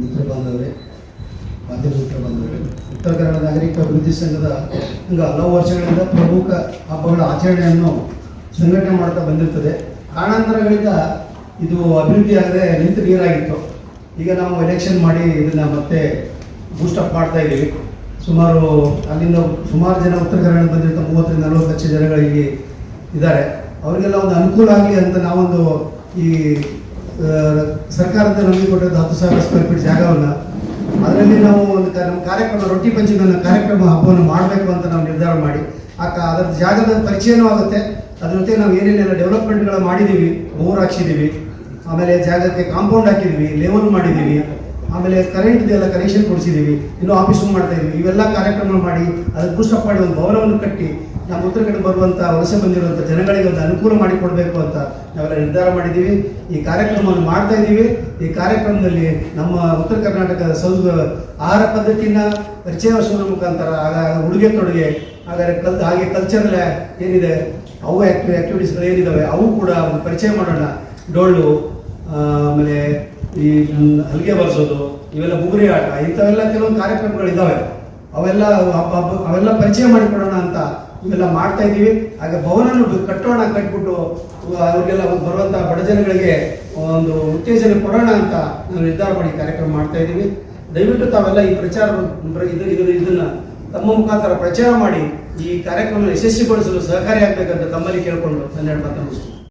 ಮಿತ್ರ ಬಾಂಧವರೇ, ಮಾಧ್ಯಮ ಮಿತ್ರ ಬಾಂಧವರೇ, ಉತ್ತರ ಕನ್ನಡ ನಾಗರಿಕ ಅಭಿವೃದ್ಧಿ ಸಂಘದ ಈಗ ಹಲವು ವರ್ಷಗಳಿಂದ ಪ್ರಮುಖ ಹಬ್ಬಗಳ ಆಚರಣೆಯನ್ನು ಸಂಘಟನೆ ಮಾಡ್ತಾ ಬಂದಿರ್ತದೆ. ಕಾರಣಾಂತರಗಳಿಂದ ಇದು ಅಭಿವೃದ್ಧಿ ಆಗದೆ ನಿಂತು ನೀರಾಗಿತ್ತು. ಈಗ ನಾವು ಎಲೆಕ್ಷನ್ ಮಾಡಿ ಇದನ್ನು ಮತ್ತೆ ಬೂಸ್ಟಪ್ ಮಾಡ್ತಾ ಇದ್ದೀವಿ ಸುಮಾರು ಅಲ್ಲಿಂದ ಸುಮಾರು ಜನ ಉತ್ತರ ಕನ್ನಡ ಬಂದಿರ್ತ ಮೂವತ್ತರಿಂದ ನಲವತ್ತು ಲಕ್ಷ ಜನಗಳಿಗೆ ಇದ್ದಾರೆ. ಅವರಿಗೆಲ್ಲ ಒಂದು ಅನುಕೂಲ ಆಗಲಿ ಅಂತ ನಾವೊಂದು ಈ ಸರ್ಕಾರದ ನಮಗೆ ಕೊಟ್ಟಿದ್ದ ಹತ್ತು ಸಾವಿರ ಸ್ಕ್ವೇರ್ ಫೀಟ್ ಜಾಗವನ್ನು ಅದರಲ್ಲಿ ನಾವು ಒಂದು ನಮ್ಮ ಕಾರ್ಯಕ್ರಮ, ರೊಟ್ಟಿ ಪಂಚಮಿ ಕಾರ್ಯಕ್ರಮ ಹಬ್ಬವನ್ನು ಮಾಡಬೇಕು ಅಂತ ನಾವು ನಿರ್ಧಾರ ಮಾಡಿ, ಆ ಅದರ ಜಾಗದ ಪರಿಚಯನೂ ಆಗುತ್ತೆ, ಅದ್ರ ಜೊತೆ ನಾವು ಏನೇನೆಲ್ಲ ಡೆವಲಪ್ಮೆಂಟ್ಗಳು ಮಾಡಿದ್ದೀವಿ ಬೋರ್ ಹಾಕ್ಸಿದ್ದೀವಿ ಆಮೇಲೆ ಜಾಗಕ್ಕೆ ಕಾಂಪೌಂಡ್ ಹಾಕಿದ್ದೀವಿ ಲೆವೆಲ್ ಮಾಡಿದ್ದೀವಿ ಆಮೇಲೆ ಕರೆಂಟ್ ಎಲ್ಲ ಕನೆಕ್ಷನ್ ಕೊಡಿಸಿದ್ದೀವಿ ಇನ್ನು ಆಫೀಸ್ ಮಾಡ್ತಾ ಇದ್ದೀವಿ ಇವೆಲ್ಲ ಕಾರ್ಯಕ್ರಮ ಮಾಡಿ ಅದಕ್ಕೆ ಬೂಸ್ಟಪ್ ಮಾಡಿ ಒಂದು ಭವನವನ್ನು ಕಟ್ಟಿ ನಮ್ಮ ಉತ್ತರ ಕಡೆ ಬರುವಂಥ ವಲಸೆ ಬಂದಿರುವಂಥ ಜನಗಳಿಗೆ ಒಂದು ಅನುಕೂಲ ಮಾಡಿಕೊಡ್ಬೇಕು ಅಂತ ನಾವೆಲ್ಲ ನಿರ್ಧಾರ ಮಾಡಿದ್ದೀವಿ. ಈ ಕಾರ್ಯಕ್ರಮವನ್ನು ಮಾಡ್ತಾ ಇದ್ದೀವಿ ಈ ಕಾರ್ಯಕ್ರಮದಲ್ಲಿ ನಮ್ಮ ಉತ್ತರ ಕರ್ನಾಟಕದ ಸೌ ಆಹಾರ ಪದ್ಧತಿನ ಪರಿಚಯಿಸುವ ಮುಖಾಂತರ ಆಗ ಉಡುಗೆ ತೊಡುಗೆ, ಹಾಗಾದ್ರೆ ಕಲ್, ಹಾಗೆ ಕಲ್ಚರಲ್ ಏನಿದೆ, ಅವು ಆಕ್ಟಿವಿ ಆಕ್ಟಿವಿಟೀಸ್ಗಳು ಏನಿದಾವೆ, ಅವು ಕೂಡ ಪರಿಚಯ ಮಾಡೋಣ. ಡೊಳ್ಳು ಆಮೇಲೆ ಈ ಹಲಿಗೆ ಬರ್ಸೋದು, ಇವೆಲ್ಲ ಬುಗುರಿ ಆಟ, ಇಂಥವೆಲ್ಲ ಕೆಲವೊಂದು ಕಾರ್ಯಕ್ರಮಗಳು ಇದ್ದಾವೆ. ಅವೆಲ್ಲ ಅವೆಲ್ಲ ಪರಿಚಯ ಮಾಡಿಕೊಡೋಣ ಅಂತ ಇವೆಲ್ಲ ಮಾಡ್ತಾ ಇದ್ದೀವಿ. ಹಾಗೆ ಭವನನ್ನು ಕಟ್ಟೋಣ, ಕಟ್ಬಿಟ್ಟು ಅವ್ರಿಗೆಲ್ಲ ಬರುವಂಥ ಬಡ ಜನಗಳಿಗೆ ಒಂದು ಉತ್ತೇಜನ ಕೊಡೋಣ ಅಂತ ನಾವು ನಿರ್ಧಾರ ಮಾಡಿ ಕಾರ್ಯಕ್ರಮ ಮಾಡ್ತಾ ಇದ್ದೀವಿ. ದಯವಿಟ್ಟು ತಾವೆಲ್ಲ ಈ ಪ್ರಚಾರ ಇದು ಇದು, ಇದನ್ನ ತಮ್ಮ ಮುಖಾಂತರ ಪ್ರಚಾರ ಮಾಡಿ ಈ ಕಾರ್ಯಕ್ರಮ ಯಶಸ್ವಿಗೊಳಿಸಲು ಸಹಕಾರಿಯಾಗಬೇಕಂತ ತಮ್ಮಲ್ಲಿ ಕೇಳಿಕೊಂಡು ನನ್ನ ಮಾತನ್ನು ಮುಗಿಸ್ತೀನಿ